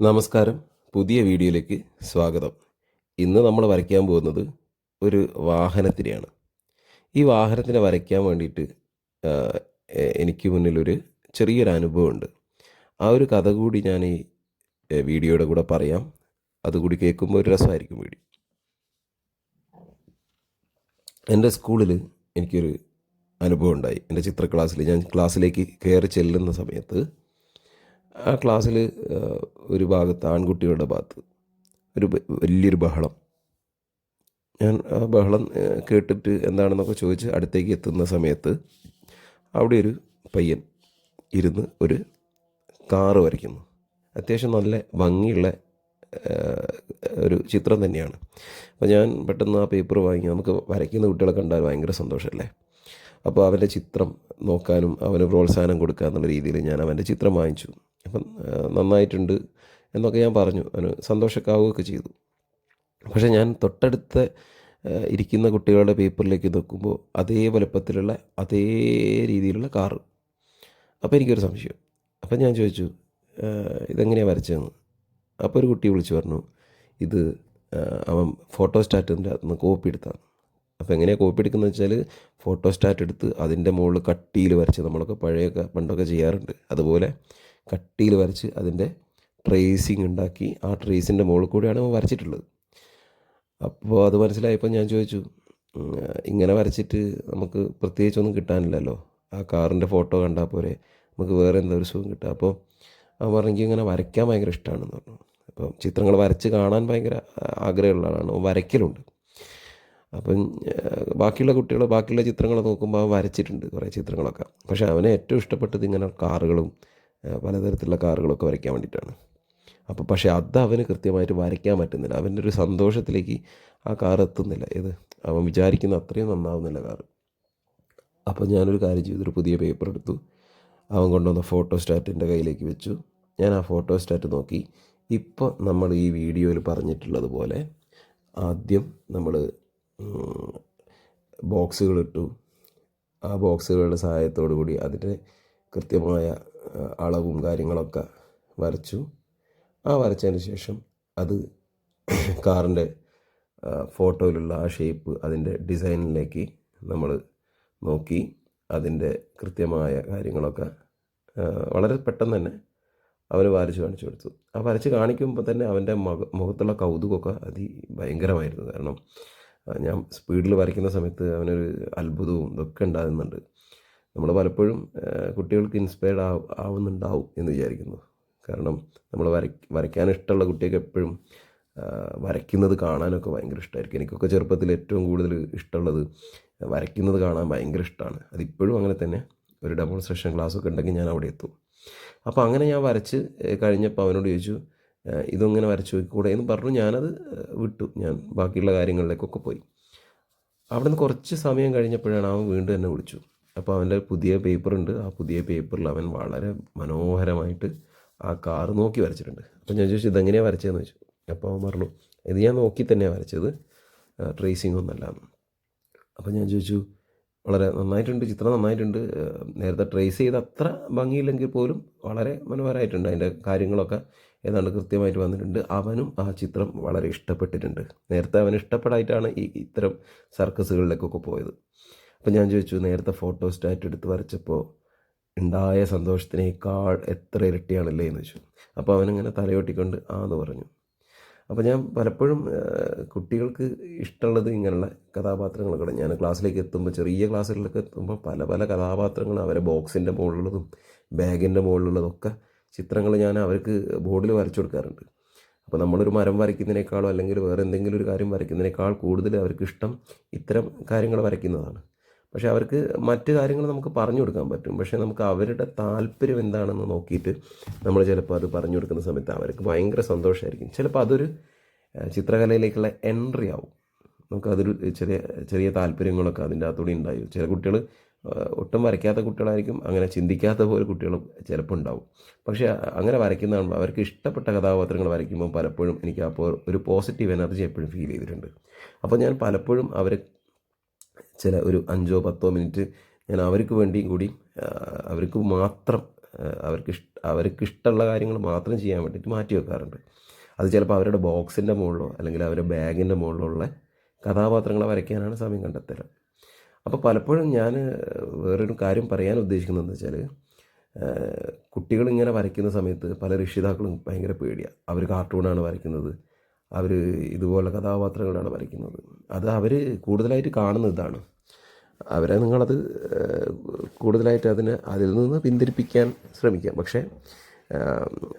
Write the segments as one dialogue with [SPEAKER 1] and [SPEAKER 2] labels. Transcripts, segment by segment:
[SPEAKER 1] നമസ്കാരം. പുതിയ വീഡിയോയിലേക്ക് സ്വാഗതം. ഇന്ന് നമ്മൾ വരയ്ക്കാൻ പോകുന്നത് ഒരു വാഹനത്തിനെയാണ്. ഈ വാഹനത്തിനെ വരയ്ക്കാൻ വേണ്ടിയിട്ട് എനിക്ക് മുന്നിലൊരു ചെറിയൊരു അനുഭവമുണ്ട്. ആ ഒരു കഥ കൂടി ഞാൻ ഈ വീഡിയോയുടെ കൂടെ പറയാം. അതുകൂടി കേൾക്കുമ്പോൾ ഒരു രസമായിരിക്കും വീഡിയോ. എന്റെ സ്കൂളിൽ എനിക്കൊരു അനുഭവം ഉണ്ടായി. എന്റെ ചിത്ര ക്ലാസ്സിൽ ഞാൻ ക്ലാസ്സിലേക്ക് കയറി ചെല്ലുന്ന സമയത്ത് ആ ക്ലാസ്സിൽ ഒരു ഭാഗത്ത് ആൺകുട്ടികളുടെ ഭാഗത്ത് ഒരു വലിയൊരു ബഹളം. ഞാൻ ആ ബഹളം കേട്ടിട്ട് എന്താണെന്നൊക്കെ ചോദിച്ച് അടുത്തേക്ക് എത്തുന്ന സമയത്ത് അവിടെ ഒരു പയ്യൻ ഇരുന്ന് ഒരു കാറ് വരയ്ക്കുന്നു. അത്യാവശ്യം നല്ല ഭംഗിയുള്ള ഒരു ചിത്രം തന്നെയാണ്. അപ്പോൾ ഞാൻ പെട്ടെന്ന് ആ പേപ്പർ വാങ്ങി നമുക്ക് വരയ്ക്കുന്ന കുട്ടികളെ കണ്ടാൽ ഭയങ്കര സന്തോഷമല്ലേ? അപ്പോൾ അവന്റെ ചിത്രം നോക്കാനും അവന് പ്രോത്സാഹനം കൊടുക്കുക എന്നുള്ള രീതിയിൽ ഞാൻ അവന്റെ ചിത്രം വാങ്ങിച്ചു. അപ്പം നന്നായിട്ടുണ്ട് എന്നൊക്കെ ഞാൻ പറഞ്ഞു. അവന് സന്തോഷക്കാവുകയൊക്കെ ചെയ്തു. പക്ഷേ ഞാൻ തൊട്ടടുത്ത ഇരിക്കുന്ന കുട്ടികളുടെ പേപ്പറിലേക്ക് നോക്കുമ്പോൾ അതേ വലുപ്പത്തിലുള്ള അതേ രീതിയിലുള്ള കാറ്. അപ്പോൾ എനിക്കൊരു സംശയം. അപ്പം ഞാൻ ചോദിച്ചു "ആ, ഇതെങ്ങനെയാണ് വരച്ചതെന്ന്? അപ്പോൾ ഒരു കുട്ടി വിളിച്ചു പറഞ്ഞു ഇത് അവൻ ഫോട്ടോ സ്റ്റാറ്റിന്റെ അകത്തുനിന്ന് കോപ്പി എടുത്താണ്. അപ്പോൾ എങ്ങനെയാണ് കോപ്പി എടുക്കുന്നത് വെച്ചാൽ ഫോട്ടോ സ്റ്റാറ്റ് എടുത്ത് അതിന്റെ മുകളിൽ കട്ടിയിൽ വരച്ച് നമ്മളൊക്കെ പഴയൊക്കെ പണ്ടൊക്കെ ചെയ്യാറുണ്ട്. അതുപോലെ കട്ടിയിൽ വരച്ച് അതിന്റെ ട്രേസിങ് ഉണ്ടാക്കി ആ ട്രേസിന്റെ മുകളിൽ കൂടിയാണ് അവൻ വരച്ചിട്ടുള്ളത്. അപ്പോൾ അത് മനസ്സിലായപ്പോൾ ഞാൻ ചോദിച്ചു ഇങ്ങനെ വരച്ചിട്ട് നമുക്ക് പ്രത്യേകിച്ചൊന്നും കിട്ടാനില്ലല്ലോ. ആ കാറിന്റെ ഫോട്ടോ കണ്ടാൽ പോരെ നമുക്ക് വേറെ എന്താ ഒരു സുഖം കിട്ടുക. അപ്പോൾ അവൻ പറഞ്ഞെങ്കിൽ ഇങ്ങനെ വരയ്ക്കാൻ ഭയങ്കര ഇഷ്ടമാണെന്ന് പറഞ്ഞു. അപ്പം ചിത്രങ്ങൾ വരച്ച് കാണാൻ ഭയങ്കര ആഗ്രഹമുള്ള ആളാണ്. വരയ്ക്കലുണ്ട്. അപ്പം ബാക്കിയുള്ള കുട്ടികൾ ബാക്കിയുള്ള ചിത്രങ്ങൾ നോക്കുമ്പോൾ അവൻ വരച്ചിട്ടുണ്ട് കുറേ ചിത്രങ്ങളൊക്കെ. പക്ഷേ അവനെ ഏറ്റവും ഇഷ്ടപ്പെട്ടത് ഇങ്ങനെ കാറുകളും പലതരത്തിലുള്ള കാറുകളൊക്കെ വരയ്ക്കാൻ വേണ്ടിയിട്ടാണ്. അപ്പോൾ പക്ഷേ അത് അവന് കൃത്യമായിട്ട് വരയ്ക്കാൻ പറ്റുന്നില്ല. അവന്റെ ഒരു സന്തോഷത്തിലേക്ക് ആ കാർ എത്തുന്നില്ല. ഏത്? അവൻ വിചാരിക്കുന്ന അത്രയും നന്നാവുന്നില്ല കാറ് അപ്പോൾ ഞാനൊരു കാര്യം ചെയ്തൊരു പുതിയ പേപ്പർ എടുത്തു. അവൻ കൊണ്ടുവന്ന ഫോട്ടോ സ്റ്റാറ്റ് എന്റെ കയ്യിലേക്ക് വെച്ചു. ഞാൻ ആ ഫോട്ടോ സ്റ്റാറ്റ് നോക്കി. ഇപ്പോൾ നമ്മൾ ഈ വീഡിയോയിൽ പറഞ്ഞിട്ടുള്ളത് പോലെ ആദ്യം നമ്മൾ ബോക്സുകളിട്ടു ആ ബോക്സുകളുടെ സഹായത്തോടു കൂടി അതിന്റെ കൃത്യമായ അളവും കാര്യങ്ങളൊക്കെ വരച്ചു. ആ വരച്ചതിന് ശേഷം അത് കാറിന്റെ ഫോട്ടോയിലുള്ള ആ ഷേപ്പ് അതിന്റെ ഡിസൈനിലേക്ക് നമ്മൾ നോക്കി. അതിന്റെ കൃത്യമായ കാര്യങ്ങളൊക്കെ വളരെ പെട്ടെന്ന് തന്നെ അവന് വരച്ച് കാണിച്ചു കൊടുത്തു. ആ വരച്ച് കാണിക്കുമ്പോൾ തന്നെ അവന്റെ മുഖ മുഖത്തുള്ള കൗതുകമൊക്കെ അതി ഭയങ്കരമായിരുന്നു കാരണം ഞാൻ സ്പീഡിൽ വരയ്ക്കുന്ന സമയത്ത് അവനൊരു അത്ഭുതവും ഇതൊക്കെ ഉണ്ടാകുന്നുണ്ട്. നമ്മൾ പലപ്പോഴും കുട്ടികൾക്ക് ഇൻസ്പയർഡ് ആ ആവുന്നുണ്ടാവും എന്ന് വിചാരിക്കുന്നു. കാരണം നമ്മൾ വര വരയ്ക്കാൻ ഇഷ്ടമുള്ള കുട്ടിയൊക്കെ എപ്പോഴും വരയ്ക്കുന്നത് കാണാനൊക്കെ ഭയങ്കര ഇഷ്ടമായിരിക്കും എനിക്കൊക്കെ ചെറുപ്പത്തിൽ ഏറ്റവും കൂടുതൽ ഇഷ്ടമുള്ളത് വരയ്ക്കുന്നത് കാണാൻ ഭയങ്കര ഇഷ്ടമാണ് അതിപ്പോഴും അങ്ങനെ തന്നെ. ഒരു ഡെമോൺസ്ട്രേഷൻ ക്ലാസ്സൊക്കെ ഉണ്ടെങ്കിൽ ഞാൻ അവിടെ എത്തും. അപ്പോൾ അങ്ങനെ ഞാൻ വരച്ച് കഴിഞ്ഞപ്പോൾ അവനോട് ചോദിച്ചു ഇതൊങ്ങനെ വരച്ച് നോക്കിക്കൂടെ? എന്ന് പറഞ്ഞു. ഞാനത് വിട്ടു. ഞാൻ ബാക്കിയുള്ള കാര്യങ്ങളിലേക്കൊക്കെ പോയി. അവിടെ നിന്ന് കുറച്ച് സമയം കഴിഞ്ഞപ്പോഴാണ് അവൻ വീണ്ടും എന്നെ വിളിച്ചു. അപ്പോൾ അവന്റെ പുതിയ പേപ്പറുണ്ട്. ആ പുതിയ പേപ്പറിൽ അവൻ വളരെ മനോഹരമായിട്ട് ആ കാർ നോക്കി വരച്ചിട്ടുണ്ട്. അപ്പോൾ ഞാൻ ചോദിച്ചു ഇതെങ്ങനെയാണ് വരച്ചതെന്ന് ചോദിച്ചു. അപ്പോൾ അവൻ പറഞ്ഞു ഇത് ഞാൻ നോക്കി തന്നെയാണ് വരച്ചത്. ട്രേസിംഗ് ഒന്നല്ല അപ്പോൾ ഞാൻ ചോദിച്ചു വളരെ നന്നായിട്ടുണ്ട് ചിത്രം നന്നായിട്ടുണ്ട്. നേരത്തെ ട്രേസ് ചെയ്ത് അത്ര ഭംഗിയില്ലെങ്കിൽ പോലും വളരെ മനോഹരമായിട്ടുണ്ട്. അതിന്റെ കാര്യങ്ങളൊക്കെ ഏതാണ്ട് കൃത്യമായിട്ട് വന്നിട്ടുണ്ട്. അവനും ആ ചിത്രം വളരെ ഇഷ്ടപ്പെട്ടിട്ടുണ്ട്. നേരത്തെ അവൻ ഇഷ്ടപ്പെടായിട്ടാണ് ഈ ഇത്തരം സർക്കസുകളിലേക്കൊക്കെ പോയത്. അപ്പം ഞാൻ ചോദിച്ചു നേരത്തെ ഫോട്ടോ സ്റ്റാറ്റ് എടുത്ത് വരച്ചപ്പോൾ ഉണ്ടായ സന്തോഷത്തിനേക്കാൾ എത്ര ഇരട്ടിയാണല്ലേ എന്ന് ചോദിച്ചു. അപ്പോൾ അവനിങ്ങനെ തലയോട്ടിക്കൊണ്ട് ആ എന്ന് പറഞ്ഞു. അപ്പോൾ ഞാൻ പലപ്പോഴും കുട്ടികൾക്ക് ഇഷ്ടമുള്ളത് ഇങ്ങനെയുള്ള കഥാപാത്രങ്ങളൊക്കെ ഞാൻ ക്ലാസ്സിലേക്ക് എത്തുമ്പോൾ ചെറിയ ക്ലാസ്സുകളിലൊക്കെ എത്തുമ്പോൾ പല പല കഥാപാത്രങ്ങൾ അവരെ ബോക്സിന്റെ മുകളിലുള്ളതും ബാഗിന്റെ മുകളിലുള്ളതൊക്കെ ചിത്രങ്ങൾ ഞാൻ അവർക്ക് ബോർഡിൽ വരച്ചു കൊടുക്കാറുണ്ട്. അപ്പോൾ നമ്മളൊരു മരം വരയ്ക്കുന്നതിനേക്കാളും അല്ലെങ്കിൽ വേറെ എന്തെങ്കിലും ഒരു കാര്യം വരയ്ക്കുന്നതിനേക്കാൾ കൂടുതൽ അവർക്ക് ഇഷ്ടം ഇത്തരം കാര്യങ്ങൾ വരയ്ക്കുന്നതാണ്. പക്ഷേ അവർക്ക് മറ്റ് കാര്യങ്ങൾ നമുക്ക് പറഞ്ഞു കൊടുക്കാൻ പറ്റും. പക്ഷേ നമുക്ക് അവരുടെ താല്പര്യം എന്താണെന്ന് നോക്കിയിട്ട് നമ്മൾ ചിലപ്പോൾ അത് പറഞ്ഞു കൊടുക്കുന്ന സമയത്ത് അവർക്ക് ഭയങ്കര സന്തോഷമായിരിക്കും. ചിലപ്പോൾ അതൊരു ചിത്രകലയിലേക്കുള്ള എൻട്രി ആവും. നമുക്കതൊരു ചെറിയ ചെറിയ താല്പര്യങ്ങളൊക്കെ അതിന്റെ അകത്തൂടെ ഉണ്ടായി. ചില കുട്ടികൾ ഒട്ടും വരയ്ക്കാത്ത കുട്ടികളായിരിക്കും. അങ്ങനെ ചിന്തിക്കാത്ത പോലെ കുട്ടികളും ചിലപ്പോൾ ഉണ്ടാവും. പക്ഷേ അങ്ങനെ വരയ്ക്കുന്നതാകുമ്പോൾ അവർക്ക് ഇഷ്ടപ്പെട്ട കഥാപാത്രങ്ങൾ വരയ്ക്കുമ്പോൾ പലപ്പോഴും എനിക്ക് അപ്പോൾ ഒരു പോസിറ്റീവ് എനർജി എപ്പോഴും ഫീൽ ചെയ്തിട്ടുണ്ട്. അപ്പോൾ ഞാൻ പലപ്പോഴും അവർ ചില ഒരു അഞ്ചോ പത്തോ മിനിറ്റ് ഞാൻ അവർക്ക് വേണ്ടിയും കൂടി അവർക്ക് മാത്രം അവർക്ക് ഇഷ്ട അവർക്ക് ഇഷ്ടമുള്ള കാര്യങ്ങൾ മാത്രം ചെയ്യാൻ വേണ്ടിയിട്ട് മാറ്റി വെക്കാറുണ്ട്. അത് ചിലപ്പോൾ അവരുടെ ബോക്സിന്റെ മുകളിലോ അല്ലെങ്കിൽ അവരുടെ ബാഗിന്റെ മുകളിലോ ഉള്ള കഥാപാത്രങ്ങളെ വരയ്ക്കാനാണ് സമയം കണ്ടെത്തൽ. അപ്പോൾ പലപ്പോഴും ഞാൻ വേറൊരു കാര്യം പറയാൻ ഉദ്ദേശിക്കുന്നത് വെച്ചാൽ കുട്ടികളിങ്ങനെ വരയ്ക്കുന്ന സമയത്ത് പല രക്ഷിതാക്കളും ഭയങ്കര പേടിയാണ് അവർ കാർട്ടൂണാണ് വരയ്ക്കുന്നത്. അവർ ഇതുപോലെ കഥാപാത്രങ്ങളാണ് വരയ്ക്കുന്നത്. അത് അവർ കൂടുതലായിട്ട് കാണുന്ന ഇതാണ്. അവരെ നിങ്ങളത് കൂടുതലായിട്ട് അതിനെ അതിൽ നിന്ന് പിന്തിരിപ്പിക്കാൻ ശ്രമിക്കാം. പക്ഷേ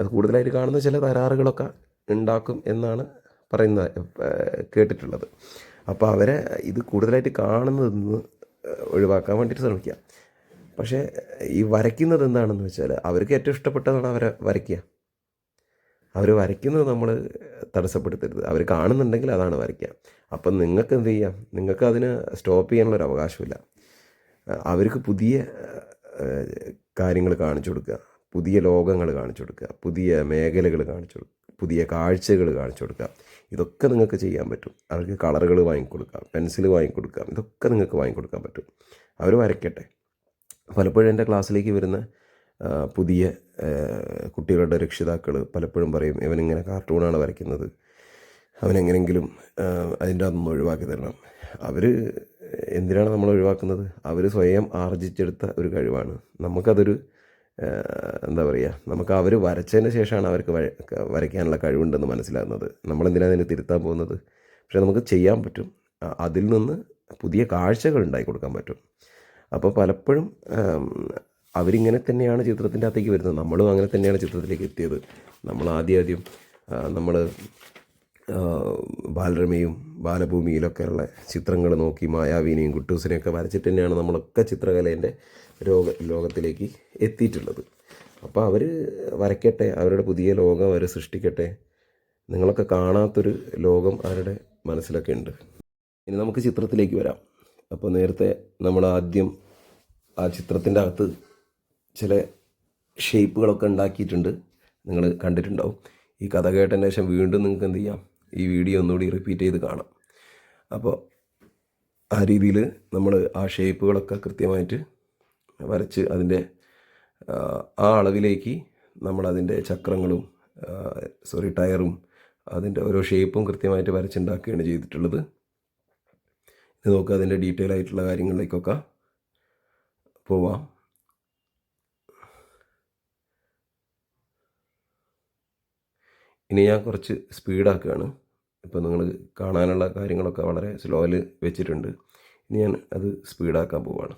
[SPEAKER 1] അത് കൂടുതലായിട്ട് കാണുന്ന ചില തരാറുകളൊക്കെ ഉണ്ടാക്കും എന്നാണ് പറയുന്നത് കേട്ടിട്ടുള്ളത്. അപ്പോൾ അവരെ ഇത് കൂടുതലായിട്ട് കാണുന്നതെന്ന് ഒഴിവാക്കാൻ വേണ്ടിയിട്ട് ശ്രമിക്കുക പക്ഷേ ഈ വരയ്ക്കുന്നത് എന്താണെന്ന് വെച്ചാൽ അവർക്ക് ഏറ്റവും ഇഷ്ടപ്പെട്ടതാണ് അവരെ വരയ്ക്കുക. അവർ വരയ്ക്കുന്നത് നമ്മൾ തടസ്സപ്പെടുത്തരുത്. അവർ കാണുന്നുണ്ടെങ്കിൽ അതാണ് വരയ്ക്കുക. അപ്പം നിങ്ങൾക്ക് എന്ത് ചെയ്യാം? നിങ്ങൾക്ക് അതിന് സ്റ്റോപ്പ് ചെയ്യാനുള്ളൊരു അവകാശമില്ല. അവർക്ക് പുതിയ കാര്യങ്ങൾ കാണിച്ചു കൊടുക്കുക. പുതിയ ലോകങ്ങൾ കാണിച്ചു കൊടുക്കുക. പുതിയ മേഖലകൾ കാണിച്ചു കൊടുക്കുക. പുതിയ കാഴ്ചകൾ കാണിച്ചു കൊടുക്കുക. ഇതൊക്കെ നിങ്ങൾക്ക് ചെയ്യാൻ പറ്റും. അവർക്ക് കളറുകൾ വാങ്ങിക്കൊടുക്കാം പെൻസിൽ വാങ്ങിക്കൊടുക്കാം ഇതൊക്കെ നിങ്ങൾക്ക് വാങ്ങിക്കൊടുക്കാൻ പറ്റും. അവർ വരയ്ക്കട്ടെ. പലപ്പോഴും എന്റെ ക്ലാസ്സിലേക്ക് വരുന്ന പുതിയ കുട്ടികളുടെ രക്ഷിതാക്കൾ പലപ്പോഴും പറയും ഇവനിങ്ങനെ കാർട്ടൂണാണ് വരയ്ക്കുന്നത്. അവനെങ്ങനെങ്കിലും അതിന്റെ അതൊന്നും ഒഴിവാക്കി തരണം. അവർ എന്തിനാണ് നമ്മൾ ഒഴിവാക്കുന്നത്? അവർ സ്വയം ആർജിച്ചെടുത്ത ഒരു കഴിവാണ്. നമുക്കതൊരു എന്താ പറയുക നമുക്ക് അവർ വരച്ചതിന് ശേഷമാണ് അവർക്ക് വരയ്ക്കാനുള്ള കഴിവുണ്ടെന്ന് മനസ്സിലാകുന്നത്. നമ്മളെന്തിനാണ് അതിനെ തിരുത്താൻ പോകുന്നത്? പക്ഷേ നമുക്ക് ചെയ്യാൻ പറ്റും. അതിൽ നിന്ന് പുതിയ കാഴ്ചകൾ ഉണ്ടായി കൊടുക്കാൻ പറ്റും. അപ്പോൾ പലപ്പോഴും അവരിങ്ങനെ തന്നെയാണ് ചിത്രത്തിന്റെ അകത്തേക്ക് വരുന്നത്. നമ്മളും അങ്ങനെ തന്നെയാണ് ചിത്രത്തിലേക്ക് എത്തിയത്. നമ്മൾ ആദ്യം ആദ്യം നമ്മൾ ബാലരമയും ബാലഭൂമിയിലൊക്കെയുള്ള ചിത്രങ്ങൾ നോക്കി മായാവിനെയും കുട്ടൂസിനെയൊക്കെ വരച്ചിട്ട് തന്നെയാണ് നമ്മളൊക്കെ ചിത്രകലേന്റെ ലോക ലോകത്തിലേക്ക് എത്തിയിട്ടുള്ളത്. അപ്പോൾ അവർ വരയ്ക്കട്ടെ അവരുടെ പുതിയ ലോകം അവർ സൃഷ്ടിക്കട്ടെ. നിങ്ങളൊക്കെ കാണാത്തൊരു ലോകം അവരുടെ മനസ്സിലൊക്കെ ഉണ്ട്. ഇനി നമുക്ക് ചിത്രത്തിലേക്ക് വരാം. അപ്പോൾ നേരത്തെ നമ്മൾ ആദ്യം ആ ചിത്രത്തിന്റെ അകത്ത് ചില ഷേപ്പുകളൊക്കെ ഉണ്ടാക്കിയിട്ടുണ്ട്. നിങ്ങൾ കണ്ടിട്ടുണ്ടാവും. ഈ കഥ കേട്ടതിന് ശേഷം വീണ്ടും നിങ്ങൾക്ക് എന്ത് ചെയ്യാം? ഈ വീഡിയോ ഒന്നുകൂടി റിപ്പീറ്റ് ചെയ്ത് കാണാം. അപ്പോൾ ആ രീതിയിൽ നമ്മൾ ആ ഷേപ്പുകളൊക്കെ കൃത്യമായിട്ട് വരച്ച് അതിന്റെ ആ, അളവിലേക്ക് നമ്മളതിന്റെ ചക്രങ്ങളും സോറി ടയറും അതിന്റെ ഓരോ ഷേപ്പും കൃത്യമായിട്ട് വരച്ചുണ്ടാക്കുകയാണ് ചെയ്തിട്ടുള്ളത്. ഇത് നോക്കുക അതിന്റെ ഡീറ്റെയിൽ ആയിട്ടുള്ള കാര്യങ്ങളിലേക്കൊക്കെ പോവാം. ഇനി ഞാൻ കുറച്ച് സ്പീഡാക്കുകയാണ്. ഇപ്പോൾ നിങ്ങൾ കാണാനുള്ള കാര്യങ്ങളൊക്കെ വളരെ സ്ലോയിൽ വെച്ചിട്ടുണ്ട്. ഇനി ഞാൻ അത് സ്പീഡാക്കാൻ പോവാണ്.